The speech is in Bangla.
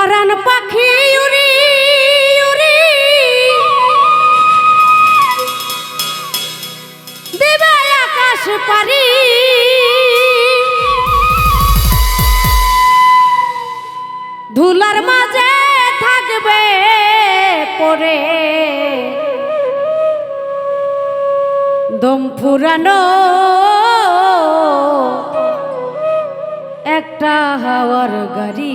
পরাণ পাখি, উড়ি উড়ি। দেবে আকাশ পারি। ধুলার মাঝে থাকবে পরে। দম ফুরানো একটা হাওয়ার গাড়ি।